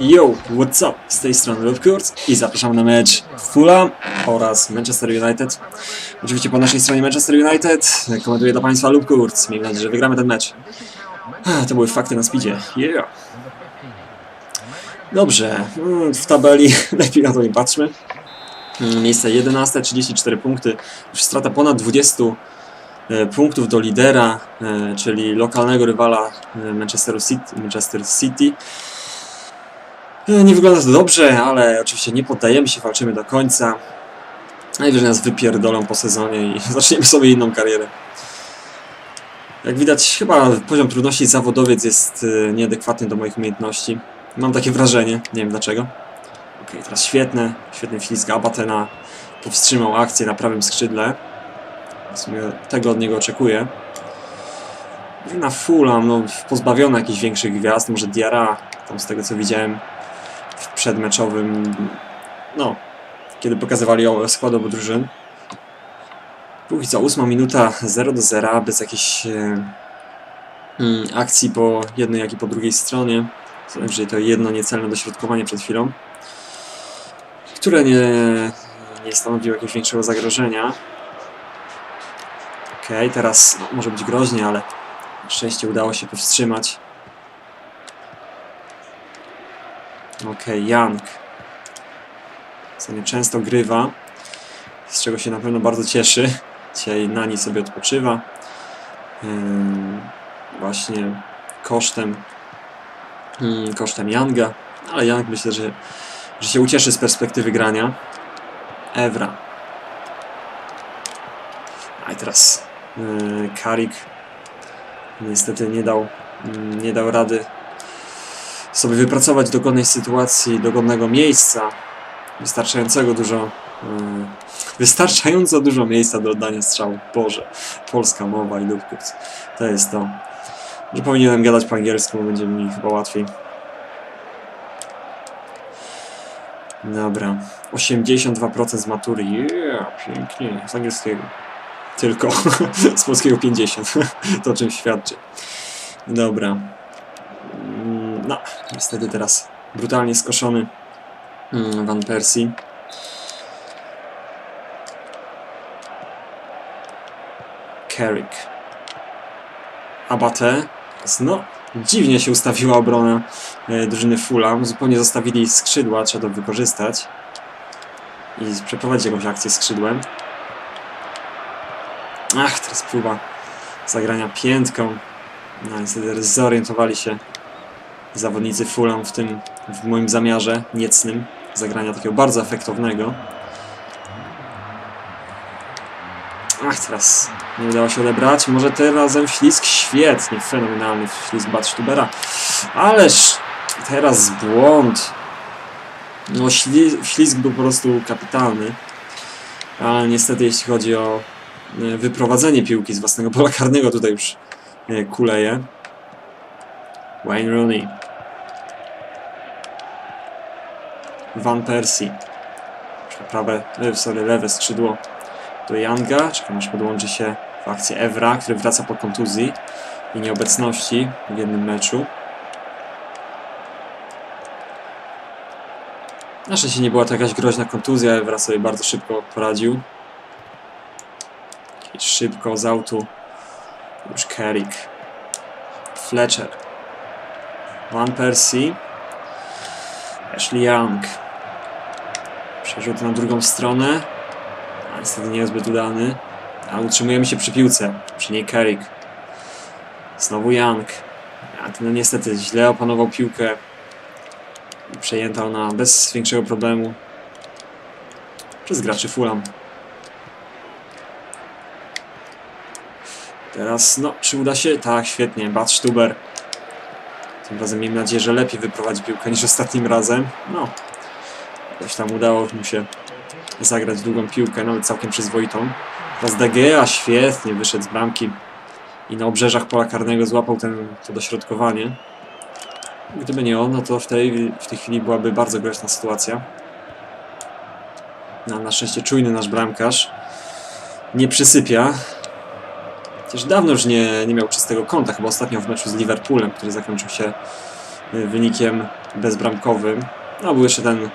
Yo, what's up? Z tej strony Lufkurt i zapraszam na mecz Fulham oraz Manchester United. Oczywiście po naszej stronie Manchester United komentuje dla Państwa Lufkurt. Miejmy nadzieję, że wygramy ten mecz. Ah, To były fakty na speedzie. Yeah. Dobrze, mm, w tabeli lepiej na to nie patrzmy. Mm, Miejsce 11, 34 punkty. Już strata ponad 20 e, punktów do lidera, e, czyli lokalnego rywala e, City, Manchester City. E, Nie wygląda to dobrze, ale oczywiście nie poddajemy się, walczymy do końca. Najwyżej nas wypierdolą po sezonie i zaczniemy sobie inną karierę. Jak widać, chyba poziom trudności zawodowiec jest e, nieadekwatny do moich umiejętności. Mam takie wrażenie, nie wiem dlaczego. Okej, teraz świetne, świetny ślizg Abatena. Powstrzymał akcję na prawym skrzydle. W sumie tego od niego oczekuję. Na Fulham, no pozbawiony jakichś większych gwiazd, może Diarra, tam z tego co widziałem przedmeczowym, no, kiedy pokazywali skład obu drużyn. Póki co, ósma minuta, 0 do 0, bez jakiejś e, mm, akcji po jednej, jak i po drugiej stronie. Co najwyżej to jedno niecelne dośrodkowanie przed chwilą, które nie, nie stanowiło jakiegoś większego zagrożenia. Okej, teraz no, może być groźnie, ale szczęście udało się powstrzymać. Okej, Jank. Co nie często grywa, z czego się na pewno bardzo cieszy. Dzisiaj Nani sobie odpoczywa. Właśnie kosztem kosztem Yanga, ale Yang myślę, że, że się ucieszy z perspektywy grania. Evra. A i teraz yy, Karik niestety nie dał, nie dał rady sobie wypracować dogodnej sytuacji, dogodnego miejsca, wystarczającego dużo, yy, wystarczająco dużo miejsca do oddania strzału. Boże, polska mowa i dupkurs. To jest to. Że powinienem gadać po angielsku, będzie mi chyba łatwiej. Dobra. 82% z matury. Yeah, pięknie. Z angielskiego. Tylko. z polskiego 50. to o czym świadczy. Dobra. No, niestety teraz brutalnie skoszony mm, Van Persie. Carrick. Abate. No, dziwnie się ustawiła obrona e, drużyny Fulham. Zupełnie zostawili skrzydła, trzeba to wykorzystać. I przeprowadzić jakąś akcję skrzydłem. Ach, teraz próba zagrania piętką. No niestety zorientowali się zawodnicy Fulham w tym, w moim zamiarze niecnym zagrania takiego bardzo efektownego. Ach, teraz nie udało się odebrać. Może tym razem ślizg świetnie, fenomenalny ślizg Badstubera. Ależ teraz błąd. No śli ślizg był po prostu kapitalny. Ale niestety jeśli chodzi o e, wyprowadzenie piłki z własnego pola karnego, tutaj już e, kuleje. Wayne Rooney. Van Persie. Prawe, sorry, lewe skrzydło do Younga. Czekam aż podłączy się w akcję Evra, który wraca po kontuzji i nieobecności w jednym meczu. Na szczęście nie była to jakaś groźna kontuzja, Evra sobie bardzo szybko poradził. I szybko z autu już Carrick. Fletcher. Van Persie. Ashley Young. Przerzut na drugą stronę. Niestety nie jest zbyt udany. A utrzymujemy się przy piłce. Przy niej Carrick. Znowu Young. A ten niestety źle opanował piłkę. Przejęta ona bez większego problemu. Przez graczy Fulham. Teraz, no, czy uda się? Tak, świetnie. Bad Stuber. Tym razem miejmy nadzieję, że lepiej wyprowadzi piłkę niż ostatnim razem. No, jakoś tam udało mu się zagrać długą piłkę, nawet całkiem przyzwoitą. Teraz De Gea świetnie wyszedł z bramki i na obrzeżach pola karnego złapał ten, to dośrodkowanie. Gdyby nie on, no to w tej, w tej chwili byłaby bardzo groźna sytuacja. No, na szczęście czujny nasz bramkarz nie przysypia. Chociaż dawno już nie, nie miał czystego kąta, chyba ostatnio w meczu z Liverpoolem, który zakończył się y, wynikiem bezbramkowym. No, był jeszcze ten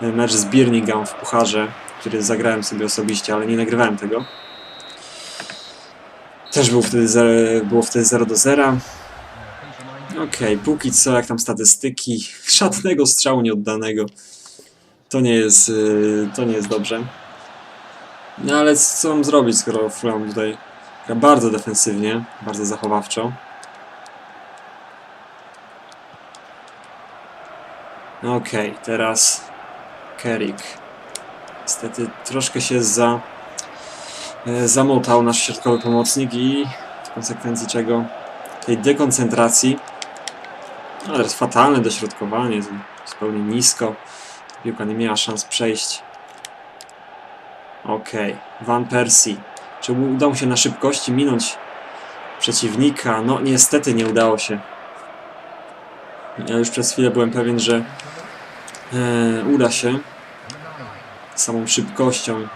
mecz z Birmingham w Pucharze, który zagrałem sobie osobiście, ale nie nagrywałem tego. Też był wtedy zero, było wtedy 0 do 0. Okej, póki co, jak tam statystyki, żadnego strzału nieoddanego. To nie jest, y, to nie jest dobrze. No ale co mam zrobić, skoro Fulham tutaj gra bardzo defensywnie, bardzo zachowawczo. Okej, teraz Kerik. Niestety troszkę się za, e, zamotał nasz środkowy pomocnik i w konsekwencji czego tej dekoncentracji no teraz fatalne dośrodkowanie, zupełnie nisko. Piłka nie miała szans przejść. Okej, Van Persie. Czy udało się na szybkości minąć przeciwnika? No niestety nie udało się. Ja już przez chwilę byłem pewien, że uda się samą szybkością.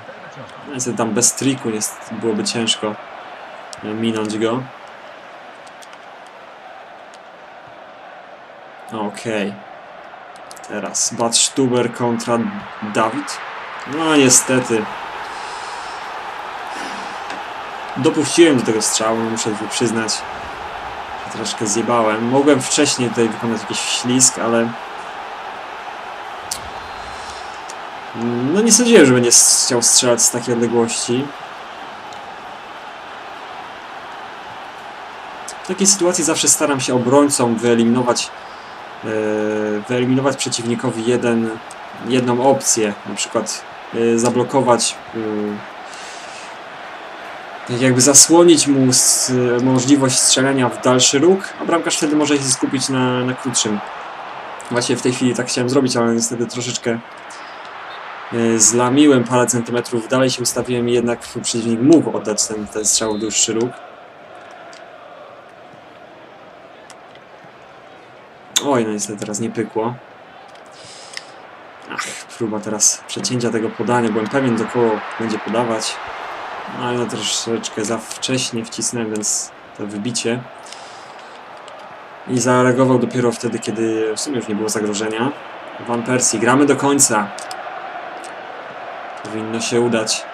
Niestety tam bez triku jest, byłoby ciężko e, minąć go. Okej. Teraz Bad Stuber kontra Dawid. No niestety. Dopuściłem do tego strzału, muszę przyznać. Troszkę zjebałem. Mogłem wcześniej tutaj wykonać jakiś ślisk, ale... No nie sądziłem, że będzie chciał strzelać z takiej odległości. W takiej sytuacji zawsze staram się obrońcom wyeliminować e, wyeliminować przeciwnikowi jeden, jedną opcję, na przykład e, zablokować, e, jakby zasłonić mu możliwość strzelania w dalszy róg, a bramkarz wtedy może się skupić na, na krótszym. Właśnie w tej chwili tak chciałem zrobić, ale niestety troszeczkę zlamiłem parę centymetrów dalej się ustawiłem i jednak przeciwnik mógł oddać ten, ten strzał w dłuższy róg. Oj, no niestety teraz nie pykło. Ach, próba teraz przecięcia tego podania. Byłem pewien, do kogo będzie podawać. No ale no troszeczkę za wcześnie wcisnąłem, więc to wybicie. I zareagował dopiero wtedy, kiedy w sumie już nie było zagrożenia. Van Persie, gramy do końca. Powinno się udać.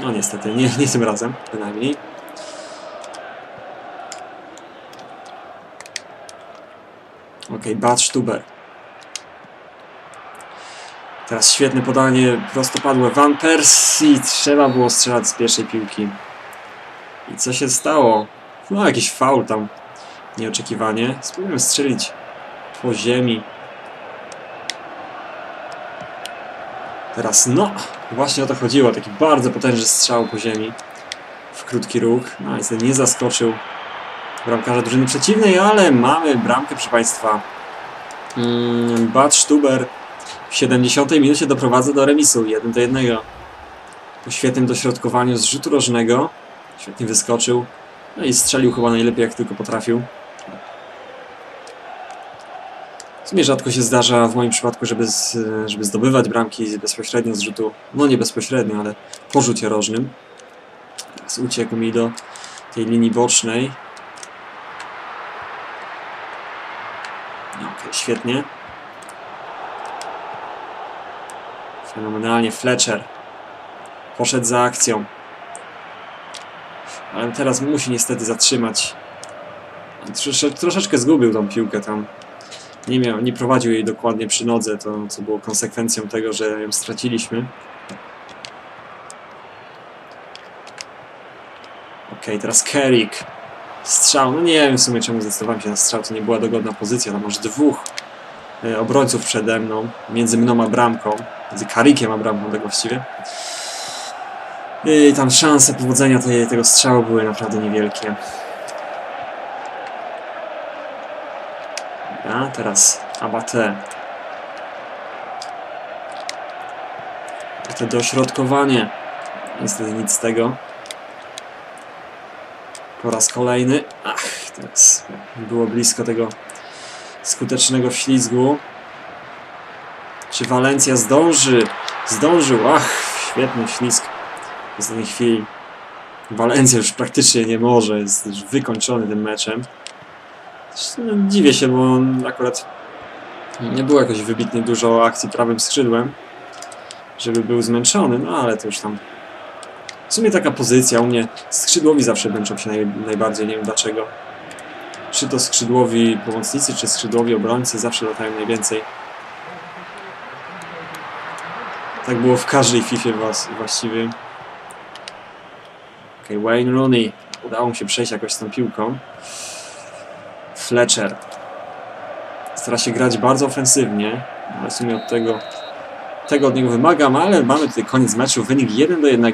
No niestety, nie, nie tym razem, bynajmniej. Okej, Bad Stuber. Teraz świetne podanie, prostopadłe. Van Persie, trzeba było strzelać z pierwszej piłki. I co się stało? No, jakiś faul tam. Nieoczekiwanie. Spróbujmy strzelić po ziemi. Teraz, no, właśnie o to chodziło. Taki bardzo potężny strzał po ziemi. W krótki róg. No, niestety nie zaskoczył bramkarza drużyny przeciwnej, ale mamy bramkę, proszę Państwa. Mm, Bad Stuber w 70 minucie doprowadza do remisu 1 do 1. Po świetnym dośrodkowaniu z rzutu rożnego. Świetnie wyskoczył. No i strzelił chyba najlepiej jak tylko potrafił. W sumie rzadko się zdarza w moim przypadku, żeby, z, żeby zdobywać bramki bezpośrednio z rzutu. No nie bezpośrednio, ale po rzucie rożnym. Teraz uciekł mi do tej linii bocznej. No, Okej, świetnie. Fenomenalnie Fletcher. Poszedł za akcją. Ale teraz musi niestety zatrzymać. Trosze, troszeczkę zgubił tą piłkę tam. Nie, miał, nie prowadził jej dokładnie przy nodze, to co było konsekwencją tego, że ją straciliśmy. Okej, teraz Kerik. Strzał, no nie wiem w sumie czemu zdecydowałem się na strzał, to nie była dogodna pozycja, tam masz dwóch e, obrońców przede mną, między mną a bramką, między Karikiem a bramką tak właściwie. I tam szanse powodzenia tej, tego strzału były naprawdę niewielkie. A teraz Abate. To dośrodkowanie. Niestety nic z tego. Po raz kolejny. Ach, teraz było blisko tego skutecznego wślizgu. Czy Walencja zdąży? Zdążył. Ach, świetny ślizg w ostatniej chwili. Walencja już praktycznie nie może, jest już wykończony tym meczem. Dziwię się, bo akurat nie było jakoś wybitnie dużo akcji prawym skrzydłem, żeby był zmęczony, no ale to już tam. W sumie taka pozycja u mnie. Skrzydłowi zawsze męczą się naj, najbardziej, nie wiem dlaczego. Czy to skrzydłowi pomocnicy, czy skrzydłowi obrońcy zawsze latają najwięcej. Tak było w każdej FIFA właściwie. Okej, Wayne Rooney. Udało mu się przejść jakoś z tą piłką. Fletcher. Stara się grać bardzo ofensywnie. Ale w sumie od tego, tego od niego wymagam, ale mamy tutaj koniec meczu. Wynik 1 do 1.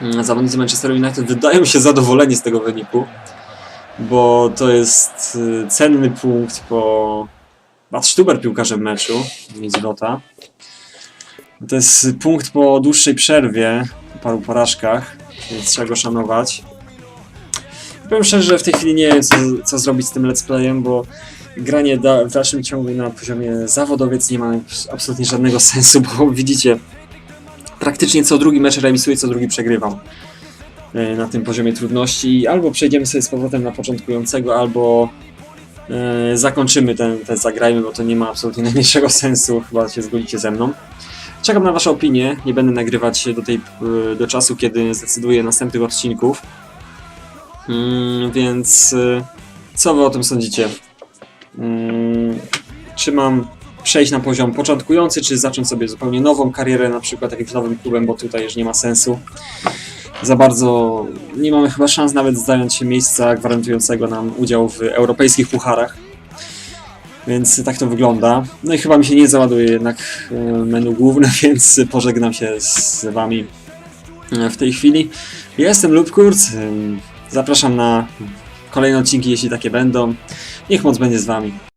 Mm, Zawodnicy Manchester United wydają się zadowoleni z tego wyniku, bo to jest y, cenny punkt po Bad Stuber piłkarzem meczu, Mizgota. To jest punkt po dłuższej przerwie, paru porażkach, więc trzeba go szanować. Powiem szczerze, że w tej chwili nie wiem, co, co zrobić z tym let's playem, bo granie da, w dalszym ciągu na poziomie zawodowiec nie ma absolutnie żadnego sensu, bo widzicie, praktycznie co drugi mecz remisuję, co drugi przegrywam e, na tym poziomie trudności. Albo przejdziemy sobie z powrotem na początkującego, albo e, zakończymy ten, ten zagrajmy, bo to nie ma absolutnie najmniejszego sensu, chyba się zgodzicie ze mną. Czekam na Wasze opinie. Nie będę nagrywać do, tej, e, do czasu, kiedy zdecyduję następnych odcinków. Mm, więc e, co Wy o tym sądzicie? Mm, czy mam przejść na poziom początkujący, czy zacząć sobie zupełnie nową karierę, na przykład jakimś nowym klubem, bo tutaj już nie ma sensu. Za bardzo nie mamy chyba szans nawet zająć się miejsca gwarantującego nam udział w europejskich pucharach. Więc tak to wygląda. No i chyba mi się nie załaduje jednak e, menu główne, więc pożegnam się z Wami e, w tej chwili. Jestem Lubkurt. Zapraszam na kolejne odcinki, jeśli takie będą. Niech moc będzie z Wami.